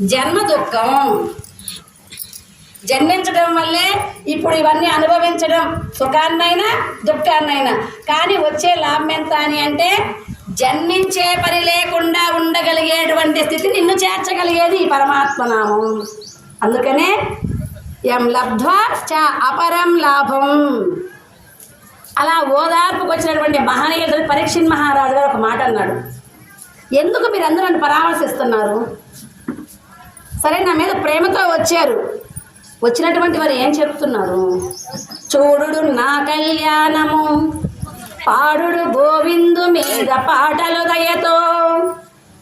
జన్మ దుఃఖం జన్మించడం వల్లే ఇప్పుడు ఇవన్నీ అనుభవించడం సుఖాన్నైనా దుఃఖాన్నైనా. కానీ వచ్చే లాభం ఎంత అని అంటే జన్మించే పని లేకుండా ఉండగలిగేటువంటి స్థితి నిన్ను చేర్చగలిగేది ఈ పరమాత్మ నామం. అందుకనే ఎం లబ్ధ్వా చ అపరం లాభం. అలా ఓదార్పుకు వచ్చినటువంటి మహనీయులు పరీక్షిన్ మహారాజు గారు ఒక మాట అన్నాడు. ఎందుకు మీరు అందరూ నన్ను పరామర్శిస్తున్నారు? సరే నా మీద ప్రేమతో వచ్చారు. వచ్చినటువంటి వారు ఏం చెప్తున్నారు? చూడుడు నా కళ్యాణము పాడుడు గోవిందు మీద పాటలు దయతో.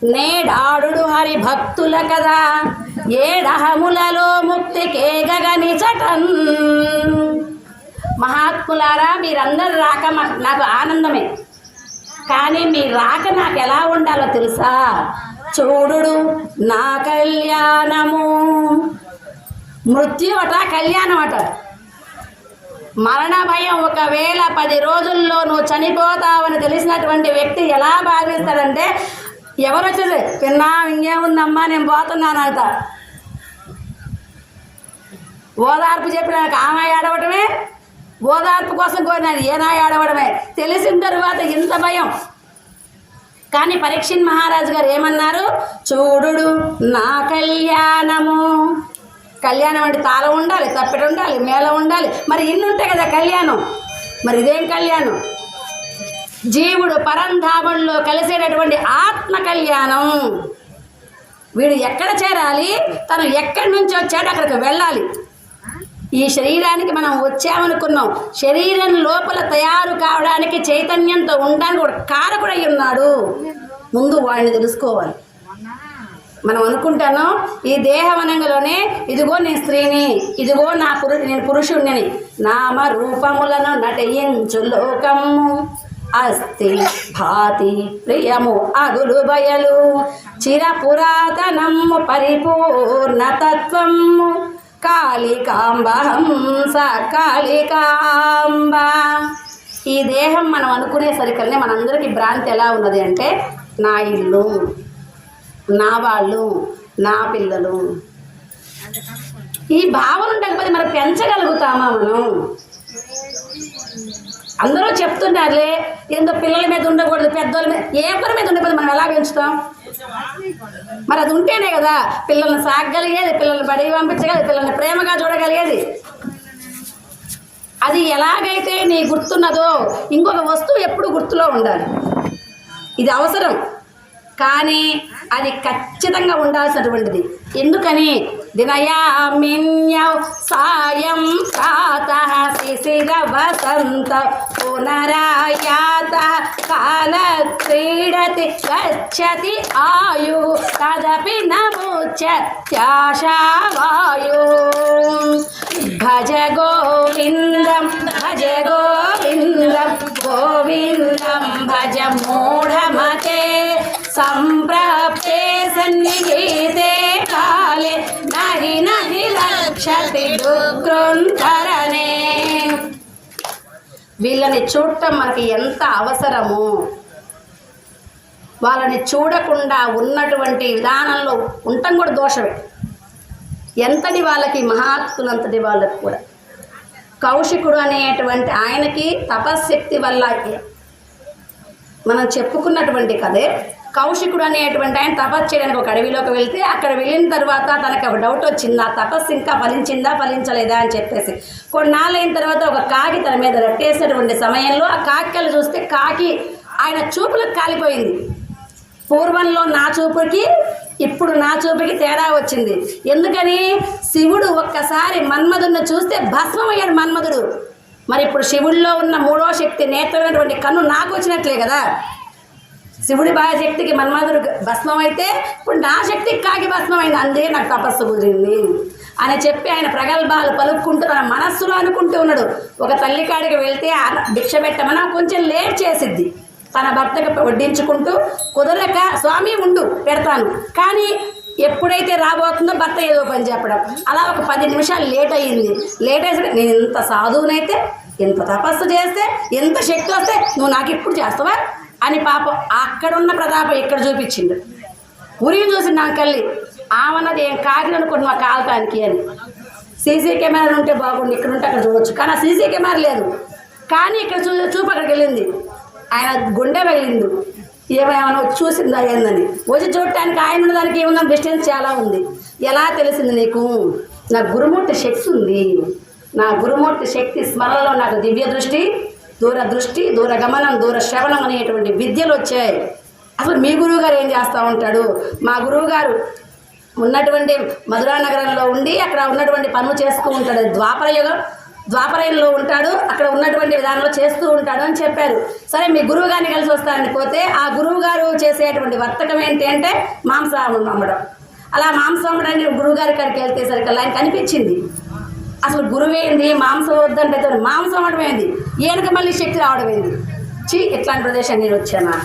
నేడాడు హరి భక్తుల కదా ఏడహములలో ముక్తికే గగని చటన్ మహాత్ములారా మీరందరూ రాక నాకు ఆనందమే. కానీ మీ రాక నాకు ఎలా ఉండాలో తెలుసా? చూడు నా కళ్యాణము. మృత్యు అట కళ్యాణం అట. మరణ భయం ఒకవేళ పది రోజుల్లో నువ్వు చనిపోతావని తెలిసినటువంటి వ్యక్తి ఎలా భావిస్తాడంటే ఎవరు వచ్చేది? పిన్నా ఇంకేముందమ్మా నేను పోతున్నానంట. ఓదార్పు చెప్పినాక ఆమె ఏడవటమే? ఓదార్పు కోసం కోరినాను ఏనా ఏడవడమే తెలిసిన తరువాత ఇంత భయం. కానీ పరీక్షిన్ మహారాజు గారు ఏమన్నారు? చూడు నా కళ్యాణము. కళ్యాణం అంటే తాళం ఉండాలి తప్పెట ఉండాలి మేళ ఉండాలి. మరి ఇన్ని ఉంటాయి కదా కళ్యాణం? మరి ఇదేం కళ్యాణం? జీవుడు పరంధామంలో కలిసేటటువంటి ఆత్మ కళ్యాణం. వీడు ఎక్కడ చేరాలి? తను ఎక్కడి నుంచి వచ్చాడో అక్కడికి వెళ్ళాలి. ఈ శరీరానికి మనం వచ్చామనుకున్నాం. శరీరం లోపల తయారు కావడానికి చైతన్యంతో ఉండడానికి ఒక కారకుడై ఉన్నాడు. ముందు వాడిని తెలుసుకోవాలి. మనం అనుకుంటాను ఈ దేహవనంగలోనే ఇదిగో నేను స్త్రీని ఇదిగో నా పురు నేను పురుషుణ్ణిని. నామ రూపములను నటయించు లోకము అస్తి భాతి ప్రియము అగులు బయలు. చిర పురాతనము పరిపూర్ణతత్వము. కాళికాంబ హంస కాళికాంబ ఈ దేహం మనం అనుకునేసరికల్నే మనందరికీ భ్రాంతి ఎలా ఉన్నది అంటే నా ఇల్లు నా వాళ్ళు నా పిల్లలు. ఈ భావన ఉండకపోతే మనం పెంచగలుగుతామా మనం? అందరూ చెప్తున్నారులే ఏందో పిల్లల మీద ఉండకూడదు పెద్దోళ్ళ మీద ఏ ఒక్కరి మీద ఉండకూడదు మనం ఎలా పెంచుతాం? మరి అది ఉంటేనే కదా పిల్లల్ని సాగగలిగేది పిల్లల్ని బడికి పంపించగలిగేది పిల్లల్ని ప్రేమగా చూడగలిగేది. అది ఎలాగైతే నీ గుర్తున్నదో ఇంకొక వస్తువు ఎప్పుడు గుర్తులో ఉండాలి. ఇది అవసరం. కానీ అది ఖచ్చితంగా ఉండాల్సినటువంటిది. ఎందుకని? దినయామిన్యౌ సాయం ప్రాత శిశిర వసంత పునరాయాత కాల క్రీడతి గచ్చతి ఆయు తదపి నముచ్యత్యాశావాయు భజ గోవిందం భజ గోవిందం గోవిందం భజ మూఢమతే. సంప్రాప్తే సన్నిహితే కాలే. నహి నహి లక్షతి దుఃఖృంకరణే వీళ్ళని చూడటం మనకి ఎంత అవసరము? వాళ్ళని చూడకుండా ఉన్నటువంటి విధానంలో ఉండటం కూడా దోషమే. ఎంతటి వాళ్ళకి మహాత్ములంతటి వాళ్ళకి కూడా. కౌశికుడు అనేటువంటి ఆయనకి తపశ్శక్తి వల్ల మనం చెప్పుకున్నటువంటి కదే కౌశికుడు అనేటువంటి ఆయన తపస్సు చేయడానికి ఒక అడవిలోకి వెళ్తే అక్కడ వెళ్ళిన తర్వాత తనకు ఒక డౌట్ వచ్చింది ఆ తపస్సు ఇంకా ఫలించిందా ఫలించలేదా? అని చెప్పేసి. కొన్నాళ్ళైన తర్వాత ఒక కాకి తన మీద రెట్టేసినటువంటి సమయంలో ఆ కాకికలు చూస్తే కాకి ఆయన చూపులకు కాలిపోయింది. పూర్వంలో నా చూపుకి ఇప్పుడు నా చూపుకి తేడా వచ్చింది. ఎందుకని? శివుడు ఒక్కసారి మన్మధుడిని చూస్తే భస్మమయ్యాడు మన్మధుడు. మరి ఇప్పుడు శివుల్లో ఉన్న మూడో శక్తి నేత్రమైనటువంటి కన్ను నాకు వచ్చినట్లే కదా. శివుడి బాగా శక్తికి మన్మధుడు భస్మం అయితే ఇప్పుడు నా శక్తికి కాకి భస్మమైంది అందుకే నాకు తపస్సు కుదిరింది అని చెప్పి ఆయన ప్రగల్భాలు పలుక్కుంటూ తన మనస్సులో అనుకుంటూ ఉన్నాడు. ఒక తల్లి కాడికి వెళ్తే భిక్ష పెట్టమని కొంచెం లేట్ చేసిద్ది. తన భర్తకు వడ్డించుకుంటూ కుదరక స్వామి ఉండు పెడతాను. కానీ ఎప్పుడైతే రాబోతుందో భర్త ఏదో పని చెప్పడం. అలా ఒక పది నిమిషాలు లేట్ అయ్యింది లేట్ అయ్యి నేను ఇంత సాధువునైతే ఇంత తపస్సు చేస్తే ఎంత శక్తి వస్తే నువ్వు నాకు ఇప్పుడు చేస్తావా? అని పాపం అక్కడున్న ప్రతాపం ఇక్కడ చూపించిండు. ఉరిని చూసి నా కళ్ళి ఆమెన్నది ఏం కాకిని మా కాలటానికి అని. సీసీ కెమెరా ఉంటే బాగుండు ఇక్కడ ఉంటే అక్కడ చూడొచ్చు. కానీ ఆ సీసీ కెమెరా లేదు. కానీ ఇక్కడ చూ చూపు అక్కడికి వెళ్ళింది. ఆయన గుండె వెళ్ళింది ఏమైనా చూసిందా ఏందని. వచ్చి చూడటానికి ఆయన ఉన్నదానికి ఏముందని డిస్టెన్స్ చాలా ఉంది. ఎలా తెలిసింది నీకు? నా గురుమూర్తి శక్తి ఉంది. నా గురుమూర్తి శక్తి స్మరణలో నాకు దివ్య దృష్టి దూర దృష్టి దూర గమనం దూర శ్రవణం అనేటువంటి విద్యలు వచ్చాయి. అసలు మీ గురువు గారు ఏం చేస్తూ ఉంటాడు? మా గురువు గారు ఉన్నటువంటి మధురా నగరంలో ఉండి అక్కడ ఉన్నటువంటి పనులు చేస్తూ ఉంటాడు. ద్వాపర యుగం ద్వాపరయంలో ఉంటాడు. అక్కడ ఉన్నటువంటి విధానంలో చేస్తూ ఉంటాడు అని చెప్పారు. సరే మీ గురువు గారిని కలిసి వస్తారని పోతే ఆ గురువు గారు చేసేటువంటి వర్తకం ఏంటి అంటే మాంసం అమ్మడం. అలా మాంసం అమ్మడానికి గురువుగారి కాడికి వెళ్తే సరికి అలా ఆయన కనిపించింది. అసలు గురువేంది మాంసం వద్దంటే మాంసం అమ్మడం ఏంది? ఈయనకి మళ్ళీ శక్తి రావడం ఏంది? ఇట్లాంటి ప్రదేశం నేను వచ్చానా?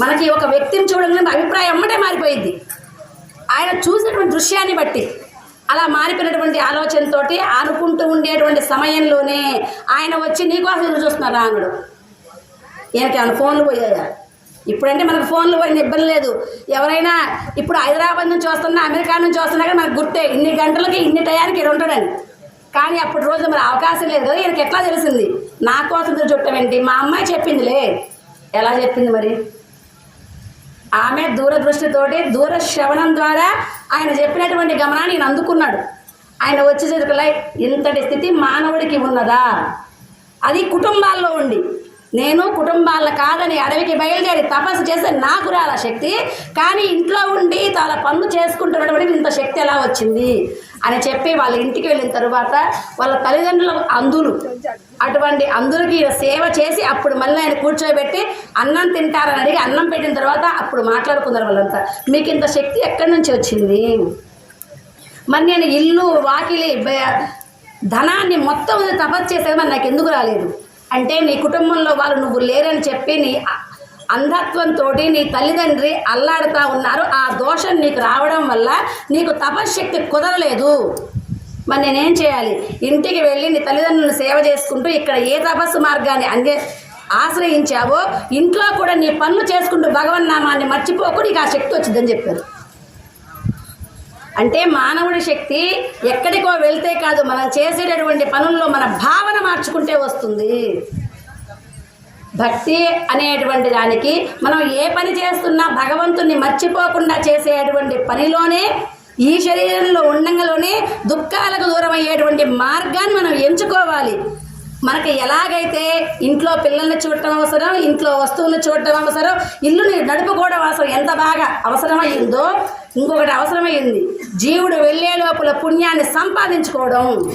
మనకి ఒక వ్యక్తిని చూడడం అభిప్రాయం అమ్మటే మారిపోయింది. ఆయన చూసినటువంటి దృశ్యాన్ని బట్టి అలా మారిపోయినటువంటి ఆలోచనతోటి అనుకుంటూ ఉండేటువంటి సమయంలోనే ఆయన వచ్చి నీకోసం ఎదురు చూస్తున్నారు రానుడు ఈయనకి ఆయన ఫోన్లు పోయాయా? ఇప్పుడంటే మనకు ఫోన్లు పోయిన ఇబ్బంది లేదు. ఎవరైనా ఇప్పుడు హైదరాబాద్ నుంచి వస్తున్నా అమెరికా నుంచి వస్తున్నా కానీ మనకు గుర్తే ఇన్ని గంటలకి ఇన్ని టయానికి ఇక్కడ ఉంటాడని కానీ అప్పుడు రోజు మరి అవకాశం లేదు కదా ఈయనకి ఎట్లా తెలిసింది? నా కోసం చూడటం ఏంటి? మా అమ్మాయి చెప్పిందిలే. ఎలా చెప్పింది మరి? ఆమె దూరదృష్టితోటి దూర శ్రవణం ద్వారా ఆయన చెప్పినటువంటి గమనాన్ని నేను అందుకున్నాడు. ఆయన వచ్చేసరికల్లా ఇంతటి స్థితి మానవుడికి ఉన్నదా? అది కుటుంబాల్లో ఉండి. నేను కుటుంబాల్లో కాదని అడవికి బయలుదేరి తపస్సు చేస్తే నాకు రాల శక్తి? కానీ ఇంట్లో ఉండి తన పనులు చేసుకుంటున్నటువంటి ఇంత శక్తి ఎలా వచ్చింది? అని చెప్పి వాళ్ళ ఇంటికి వెళ్ళిన తరువాత వాళ్ళ తల్లిదండ్రుల అందులు అటువంటి అందులకి సేవ చేసి అప్పుడు మళ్ళీ ఆయన కూర్చోబెట్టి అన్నం తింటారని అడిగి అన్నం పెట్టిన తర్వాత అప్పుడు మాట్లాడుకున్నారు వాళ్ళంతా. మీకు ఇంత శక్తి ఎక్కడి నుంచి వచ్చింది? మరి నేను ఇల్లు వాకిలి ధనాన్ని మొత్తం తపస్సు చేసేది మరి నాకు ఎందుకు రాలేదు? అంటే నీ కుటుంబంలో వాళ్ళు నువ్వు లేరని చెప్పి నీ అంధత్వంతో నీ తల్లిదండ్రి అల్లాడుతూ ఉన్నారు. ఆ దోషం నీకు రావడం వల్ల నీకు తపశ్శక్తి కుదరలేదు. మరి నేనేం చేయాలి? ఇంటికి వెళ్ళి నీ తల్లిదండ్రులను సేవ చేసుకుంటూ ఇక్కడ ఏ తపస్సు మార్గాన్ని అందే ఆశ్రయించావో ఇంట్లో కూడా నీ పనులు చేసుకుంటూ భగవన్ నామాన్ని మర్చిపోకు నీకు ఆ శక్తి వచ్చిందని చెప్పారు. అంటే మానవుడి శక్తి ఎక్కడికో వెళ్తే కాదు మనం చేసేటటువంటి పనుల్లో మన భావన మార్చుకుంటే వస్తుంది. భక్తి అనేటువంటి దానికి మనం ఏ పని చేస్తున్నా భగవంతుణ్ణి మర్చిపోకుండా చేసేటువంటి పనిలోనే ఈ శరీరంలో ఉండంగానే దుఃఖాలకు దూరం అయ్యేటువంటి మార్గాన్ని మనం ఎంచుకోవాలి. మనకి ఎలాగైతే ఇంట్లో పిల్లల్ని చూడటం అవసరం ఇంట్లో వస్తువులను చూడటం అవసరం ఇల్లుని నడుపుకోవడం అవసరం ఎంత బాగా అవసరమైందో ఇంకొకటి అవసరమైంది. జీవుడు వెళ్ళే లోపల పుణ్యాన్ని సంపాదించుకోవడం.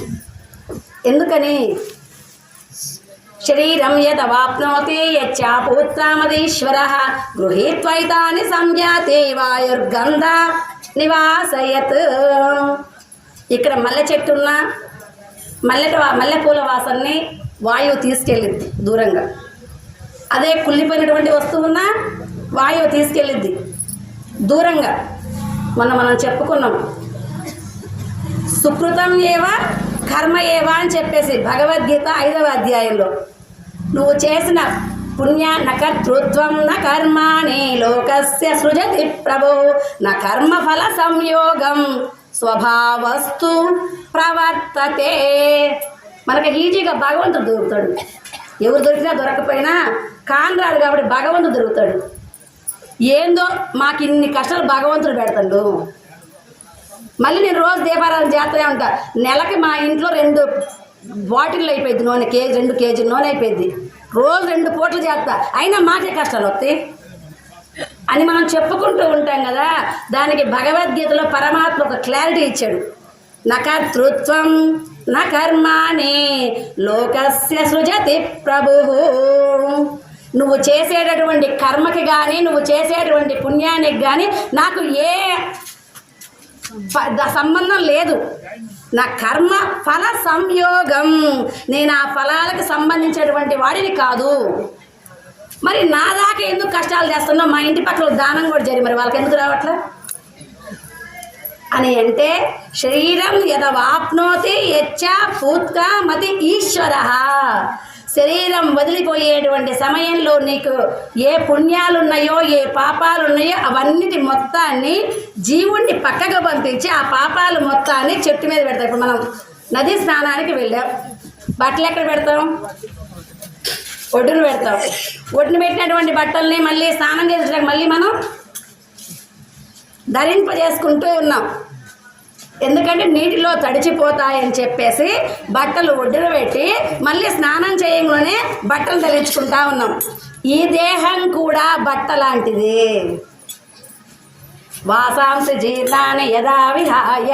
ఎందుకని? శరీరం యదవాప్నోతి యచ్చాపూత్రామదీశ్వర గృహీత్వైతాని సంజాతి వాయుర్గంధ నివాసయత్. ఇక్కడ మల్లె చెట్టు ఉన్న మల్లెట మల్లెపూల వాసనని వాయువు తీసుకెళ్ళిద్ది దూరంగా. అదే కుళ్ళిపోయినటువంటి వస్తువున్న వాయువు తీసుకెళ్ళిద్ది దూరంగా. మొన్న మనం చెప్పుకున్నాం. సుకృతం ఏవ కర్మ ఏవా అని చెప్పేసి భగవద్గీత ఐదవ అధ్యాయంలో. నువ్వు చేసిన పుణ్య నకర్తృత్వం న కర్మాణి లోకస్య సృజతి ప్రభు న కర్మఫల సంయోగం స్వభావస్తు ప్రవర్తతే. మనకు ఈజీగా భగవంతుడు దొరుకుతాడు. ఎవరు దొరికినా దొరకపోయినా కానరాడు కాబట్టి భగవంతుడు దొరుకుతాడు. ఏందో మాకు ఇన్ని కష్టాలు భగవంతుడు పెడతాడు. మళ్ళీ నేను రోజు దీపారాధన చేస్తూనే ఉంటా. నెలకి మా ఇంట్లో రెండు బాటిల్ అయిపోయింది నూనె కేజీ రెండు కేజీ నూనె అయిపోయింది. రోజు రెండు పూటలు చేస్తా. అయినా మాకే కష్టాలు వస్తాయి. అని మనం చెప్పుకుంటూ ఉంటాం కదా దానికి భగవద్గీతలో పరమాత్మ ఒక క్లారిటీ ఇచ్చాడు. నకర్తృత్వం న కర్మాణి లోకస్య సృజతి ప్రభు నువ్వు చేసేటటువంటి కర్మకి కానీ నువ్వు చేసేటువంటి పుణ్యానికి కానీ నాకు ఏ ప- సంబంధం లేదు. నా కర్మ ఫల సంయోగం. నేను ఆ ఫలాలకు సంబంధించినటువంటి వాడిని కాదు. మరి నా దాకా ఎందుకు కష్టాలు చేస్తున్నావు మా ఇంటి పక్కల దానం కూడా జరి మరి వాళ్ళకి ఎందుకు రావట్లే? అని అంటే శరీరం యథవాప్నోతి యచ్చ పూత్క మతి ఈశ్వర. శరీరం వదిలిపోయేటువంటి సమయంలో నీకు ఏ పుణ్యాలు ఉన్నాయో ఏ పాపాలు ఉన్నాయో అవన్నిటి మొత్తాన్ని జీవుణ్ణి పక్కకు పంపించి ఆ పాపాలు మొత్తాన్ని చెట్టు మీద పెడతాం. ఇప్పుడు మనం నది స్నానానికి వెళ్ళాం. బట్టలు ఎక్కడ పెడతాం? ఒడ్డును పెడతాం. ఒడ్డును పెట్టినటువంటి బట్టల్ని మళ్ళీ స్నానం చేసేటానికి మళ్ళీ మనం ధరింపజేసుకుంటూ ఉన్నాం. ఎందుకంటే నీటిలో తడిచిపోతాయని చెప్పేసి బట్టలు ఒడ్డున పెట్టి మళ్ళీ స్నానం చేయంలోనే బట్టలు ధరించుకుంటా ఉన్నాం. ఈ దేహం కూడా బట్ట లాంటిది. వాసాంసి జీర్ణాన్ని యదా విహాయ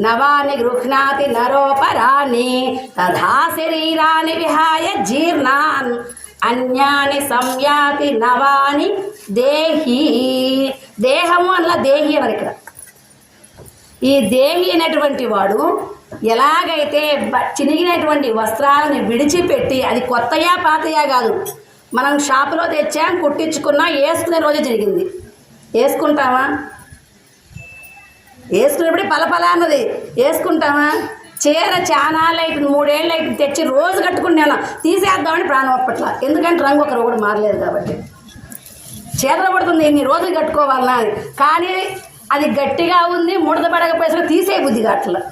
నవాని గృహ్ణాతి నరోపరాని తథా శరీరాన్ని విహాయ జీర్ణాన్ అన్యాని సంయాతి నవాని దేహి. దేహము అన్న దేహి అని ఇక్కడ. ఈ దేవి అనేటువంటి వాడు ఎలాగైతే చినిగినటువంటి వస్త్రాలను విడిచిపెట్టి అది కొత్తయా పాతయా కాదు. మనం షాపులో తెచ్చాం కుట్టించుకున్నా వేసుకునే రోజు జరిగింది. వేసుకుంటామా వేసుకునేప్పుడు పలపల అన్నది. వేసుకుంటామా చీర చాలా లైట్ మూడేళ్ళు లైట్ తెచ్చి రోజు కట్టుకున్నాను తీసేద్దామని ప్రాణం అప్పట్ల. ఎందుకంటే రంగు ఒకరు కూడా మారలేదు కాబట్టి. చీర పడుతుంది ఇన్ని రోజులు కట్టుకోవాలన్నా కానీ అది గట్టిగా ఉంది ముడత పడకపోయేసరికి తీసే బుద్ధి అట్లా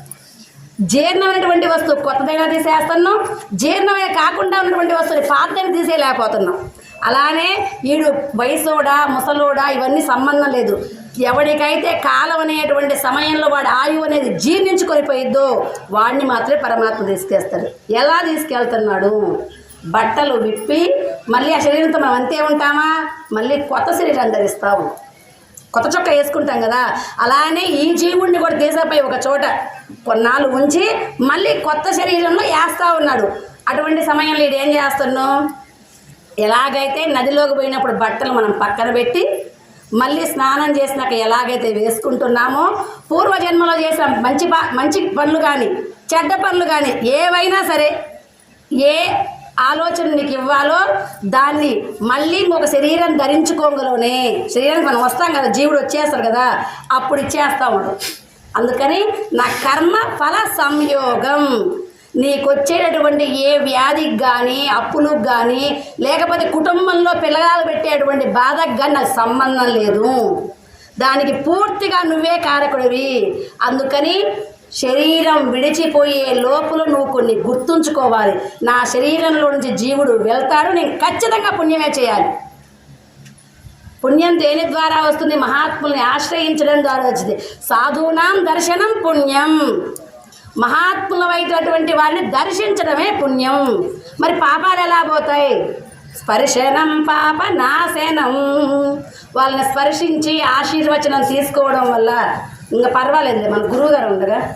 జీర్ణమైనటువంటి వస్తువు కొత్తదైనా తీసేస్తున్నాం జీర్ణమైన కాకుండా ఉన్నటువంటి వస్తువుని పాతదైన తీసేయలేకపోతున్నాం. అలానే వీడు వయసోడా ముసలోడా ఇవన్నీ సంబంధం లేదు. ఎవడికైతే కాలం అనేటువంటి సమయంలో వాడి ఆయువు అనేది జీర్ణించుకొని వాడిని మాత్రమే పరమాత్మ తీసుకెళ్తాడు. ఎలా తీసుకెళ్తున్నాడు? బట్టలు విప్పి మళ్ళీ ఆ శరీరంతో మనం అంతే ఉంటామా? మళ్ళీ కొత్త శరీరం ధరిస్తాము. కొత్త చొక్కా వేసుకుంటాం కదా అలానే ఈ జీవుణ్ణి కూడా తీసపై ఒక చోట కొన్నాళ్ళు ఉంచి మళ్ళీ కొత్త శరీరంలో వేస్తూ ఉన్నాడు. అటువంటి సమయంలో ఇది ఏం చేస్తున్నాం ఎలాగైతే నదిలోకి పోయినప్పుడు బట్టలు మనం పక్కన పెట్టి మళ్ళీ స్నానం చేసినాక ఎలాగైతే వేసుకుంటున్నామో పూర్వజన్మలో చేసిన మంచి మంచి పనులు కానీ చెడ్డ పనులు కానీ ఏవైనా సరే ఏ ఆలోచన నీకు ఇవ్వాలో దాన్ని మళ్ళీ ఇంకొక శరీరం ధరించుకోగలోనే శరీరానికి మనం వస్తాం కదా జీవుడు వచ్చేస్తారు కదా అప్పుడు ఇచ్చేస్తా అందుకని నా కర్మ ఫల సంయోగం. నీకు వచ్చేటటువంటి ఏ వ్యాధికి కానీ అప్పులకు కానీ లేకపోతే కుటుంబంలో పిల్లగాలు పెట్టేటువంటి బాధకు కానీ నాకు సంబంధం లేదు. దానికి పూర్తిగా నువ్వే కారకుడివి. అందుకని శరీరం విడిచిపోయే లోపల నువ్వు కొన్ని గుర్తుంచుకోవాలి. నా శరీరంలో నుంచి జీవుడు వెళ్తాడు నేను ఖచ్చితంగా పుణ్యమే చేయాలి. పుణ్యం దేని ద్వారా వస్తుంది? మహాత్ముల్ని ఆశ్రయించడం ద్వారా వచ్చింది. సాధూనాం దర్శనం పుణ్యం. మహాత్ములమైనటువంటి వారిని దర్శించడమే పుణ్యం. మరి పాపాలు ఎలా పోతాయి? స్పర్శనం పాప నాశనం వాళ్ళని స్పర్శించి ఆశీర్వచనం తీసుకోవడం వల్ల ఇంకా పర్వాలేదు. మన గురువు గారు ఉండగా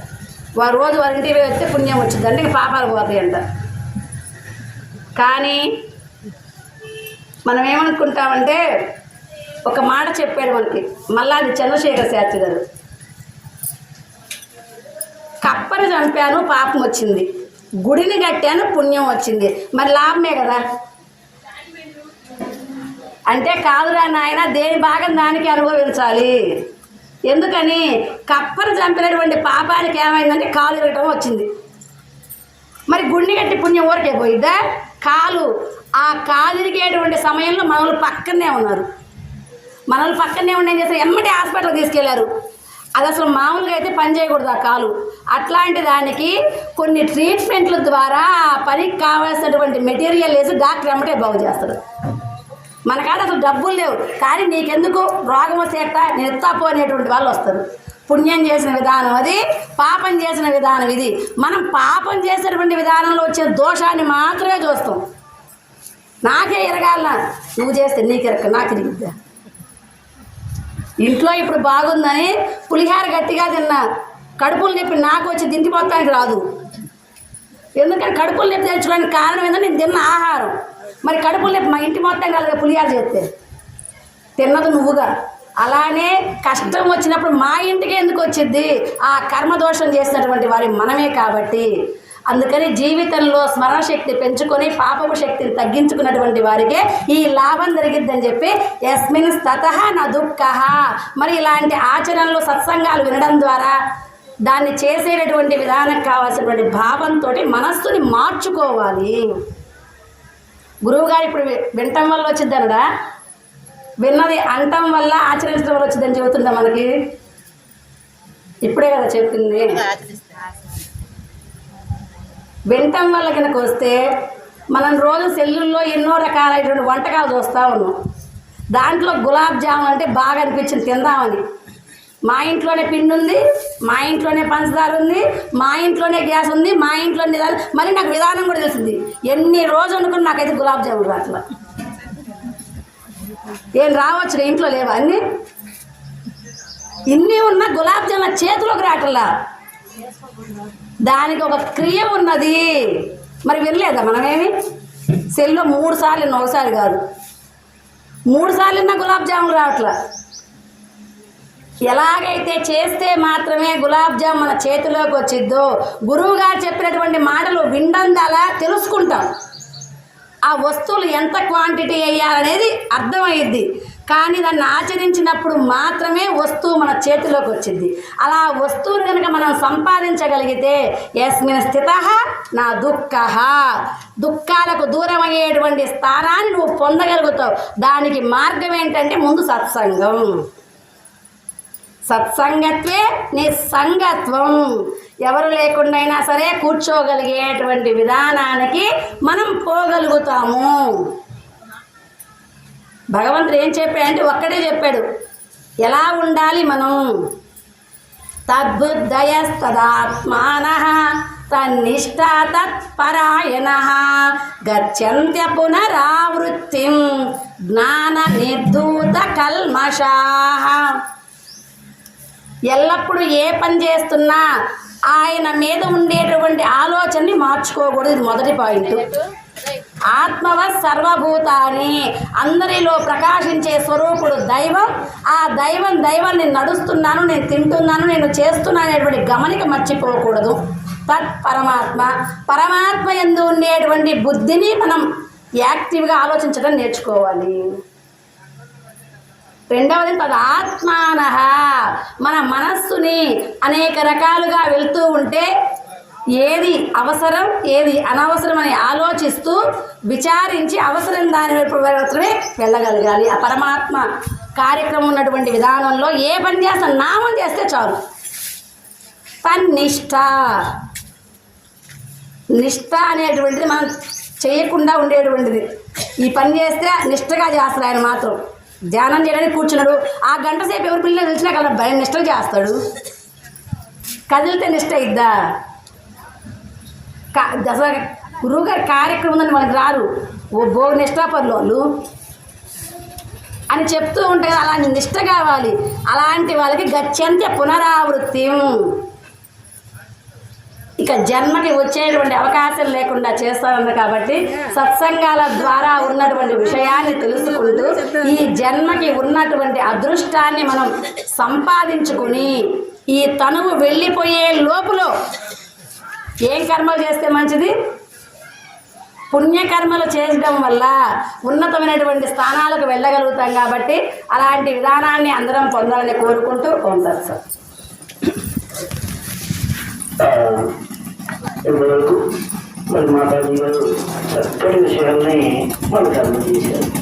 వారు రోజు వారి ఇంటికి వస్తే పుణ్యం వచ్చింది. అంటే పాపాలు పోతాయి అంట. కానీ మనం ఏమనుకుంటామంటే ఒక మాట చెప్పాడు మనకి మల్లాది చంద్రశేఖర్ శాస్త్రి గారు. కప్పని చంపాను పాపం వచ్చింది. గుడిని కట్టాను పుణ్యం వచ్చింది. మరి లాభమే కదా? అంటే కాదురా నాయన దేని భాగం దానికి అనుభవించాలి? ఎందుకని కప్పను చంపినటువంటి పాపానికి ఏమైందంటే కాలు ఇరగటం వచ్చింది. మరి గుండె కట్టి పుణ్యం ఊరికే పోయిద్దా? కాలు ఆ కాలిరిగేటువంటి సమయంలో మనలు పక్కనే ఉన్నారు. మనల్ని పక్కనే ఉండి ఏం చేస్తారు ఎమ్మటి హాస్పిటల్కి తీసుకెళ్ళారు. అది అసలు మామూలుగా అయితే పని చేయకూడదు ఆ కాలు. అట్లాంటి దానికి కొన్ని ట్రీట్మెంట్ల ద్వారా ఆ పనికి కావాల్సినటువంటి మెటీరియల్ వేసి డాక్టర్ ఎమ్మటే బాగు చేస్తారు మన కాడ అసలు డబ్బులు లేవు. కానీ నీకెందుకు? రోగం వస్తేట నేను ఎత్తాపో అనేటువంటి వాళ్ళు వస్తారు. పుణ్యం చేసిన విధానం అది పాపం చేసిన విధానం ఇది. మనం పాపం చేసేటువంటి విధానంలో వచ్చే దోషాన్ని మాత్రమే చూస్తాం. నాకే ఇరగాల నువ్వు చేస్తే నీకు ఎరక నాకు ఎరిగిద్దా ఇంట్లో ఇప్పుడు బాగుందని పులిహార గట్టిగా తిన్నా కడుపులు నొప్పి నాకు వచ్చి తింటి మొత్తానికి రాదు. ఎందుకంటే కడుపులు నొప్పి తెచ్చుకోవడానికి కారణం ఏంటంటే నేను తిన్న ఆహారం. మరి కడుపులు మా ఇంటి మొత్తం కలగా పులిహార చేస్తే. తిన్నది నువ్వుగా. అలానే కష్టం వచ్చినప్పుడు మా ఇంటికి ఎందుకు వచ్చింది ఆ కర్మదోషం చేసినటువంటి వారి మనమే కాబట్టి. అందుకని జీవితంలో స్మరణశక్తి పెంచుకొని పాపపు శక్తిని తగ్గించుకున్నటువంటి వారికే ఈ లాభం జరిగిద్దని చెప్పి యస్మిన్ స్తత నా దుఃఖ. మరి ఇలాంటి ఆచరణలు సత్సంగాలు వినడం ద్వారా దాన్ని చేసేటటువంటి విధానం కావాల్సినటువంటి భావంతో మనస్సుని మార్చుకోవాలి. గురువు గారు ఇప్పుడు వినటం వల్ల వచ్చిద్దనడా విన్నది అంటం వల్ల ఆచరించడం వల్ల వచ్చిందని చెబుతుందా మనకి? ఇప్పుడే కదా చెప్పింది. వినటం వల్ల కనుక వస్తే మనం రోజు సెల్లుల్లో ఎన్నో రకాలైనటువంటి వంటకాలు చూస్తూ ఉన్నాం. దాంట్లో గులాబ్ జామున్ అంటే బాగా అనిపించింది తిందామని. మా ఇంట్లోనే పిండి ఉంది మా ఇంట్లోనే పంచదార ఉంది మా ఇంట్లోనే గ్యాస్ ఉంది మా ఇంట్లోనే విధానం మరి నాకు విధానం కూడా తెలిసింది. ఎన్ని రోజులు అనుకుని నాకైతే గులాబ్ జామున్ రాట్లా ఏం రావచ్చు ఇంట్లో లేవా అన్ని? ఇన్ని ఉన్న గులాబ్ జామున్ నా చేతిలోకి రాట్లా దానికి ఒక క్రియ ఉన్నది. మరి వినలేదా మనమేమి సెల్లో మూడు సార్లు ఒకసారి కాదు. మూడు సార్లు విన్నా గులాబ్ జామున్ రావట్లా. ఎలాగైతే చేస్తే మాత్రమే గులాబ్ జామ్ మన చేతిలోకి వచ్చిద్దో గురువు గారు చెప్పినటువంటి మాటలు విండందలా తెలుసుకుంటాం. ఆ వస్తువులు ఎంత క్వాంటిటీ వేయాలనేది అర్థమయ్యిద్ది కానీ దాన్ని ఆచరించినప్పుడు మాత్రమే వస్తువు మన చేతిలోకి వచ్చింది అలా వస్తువుని కనుక మనం సంపాదించగలిగితే యస్మిన్ స్థిత నా దుఃఖ. దుఃఖాలకు దూరం అయ్యేటువంటి స్థానాన్ని నువ్వు పొందగలుగుతావు. దానికి మార్గం ఏంటంటే ముందు సత్సంగం. సత్సంగత్వే నిస్సంగత్వం. ఎవరు లేకుండా అయినా సరే కూర్చోగలిగేటువంటి విధానానికి మనం పోగలుగుతాము. భగవంతుడు ఏం చెప్పాడంటే ఒక్కడే చెప్పాడు ఎలా ఉండాలి మనం? తద్బుద్ధయస్తదాత్మాన తన్నిష్ట తత్పరాయణ గచ్చంత్య పునరావృత్తిం జ్ఞాన నిర్ధూత కల్మషా. ఎల్లప్పుడూ ఏ పని చేస్తున్నా ఆయన మీద ఉండేటువంటి ఆలోచనని మార్చుకోకూడదు. ఇది మొదటి పాయింట్. ఆత్మవ సర్వభూతాన్ని అందరిలో ప్రకాశించే స్వరూపుడు దైవం. ఆ దైవం దైవం నేను నడుస్తున్నాను నేను తింటున్నాను నేను చేస్తున్నాను అనేటువంటి గమనిక మర్చిపోకూడదు. తత్ పరమాత్మ. పరమాత్మ ఎందు ఉండేటువంటి బుద్ధిని మనం యాక్టివ్గా ఆలోచించడం నేర్చుకోవాలి. రెండవది తదాత్మాన మన మనస్సుని అనేక రకాలుగా వెళ్తూ ఉంటే ఏది అవసరం ఏది అనవసరం అని ఆలోచిస్తూ విచారించి అవసరం దాని వైపు మాత్రమే వెళ్ళగలగాలి. ఆ పరమాత్మ కార్యక్రమం ఉన్నటువంటి విధానంలో ఏ పని చేస్తాం నామం చేస్తే చాలు. తన్నిష్ట. నిష్ట అనేటువంటిది మనం చేయకుండా ఉండేటువంటిది. ఈ పని చేస్తే నిష్టగా చేస్తారు ఆయన మాత్రం. ధ్యానం చేయడానికి కూర్చున్నాడు. ఆ గంట సేపు ఎవరి పిల్లలు తెలిసినా కదా భయం నిష్టలు చేస్తాడు. కదిలితే నిష్ట ఇద్దా? కా అసలు గురువుగారి కార్యక్రమం ఉందని మనకి రారు ఓ బో నిష్టాపరులు వాళ్ళు అని చెప్తూ ఉంటే కదా, అలాంటి నిష్ట కావాలి. అలాంటి వాళ్ళకి గత్యంత్య పునరావృత్తి. ఇక జన్మకి వచ్చేటువంటి అవకాశం లేకుండా చేస్తానన్నారు కాబట్టి సత్సంగాల ద్వారా ఉన్నటువంటి విషయాన్ని తెలుసుకుంటూ ఈ జన్మకి ఉన్నటువంటి అదృష్టాన్ని మనం సంపాదించుకుని ఈ తనువు వెళ్ళిపోయే లోపులో ఏం కర్మలు చేస్తే మంచిది? పుణ్యకర్మలు చేయడం వల్ల ఉన్నతమైనటువంటి స్థానాలకు వెళ్ళగలుగుతాం కాబట్టి అలాంటి విధానాన్ని అందరం పొందాలని కోరుకుంటూ ఉంటారు సార్ माता जी को सत्कर्म शरण नहीं मन कर्म की शरण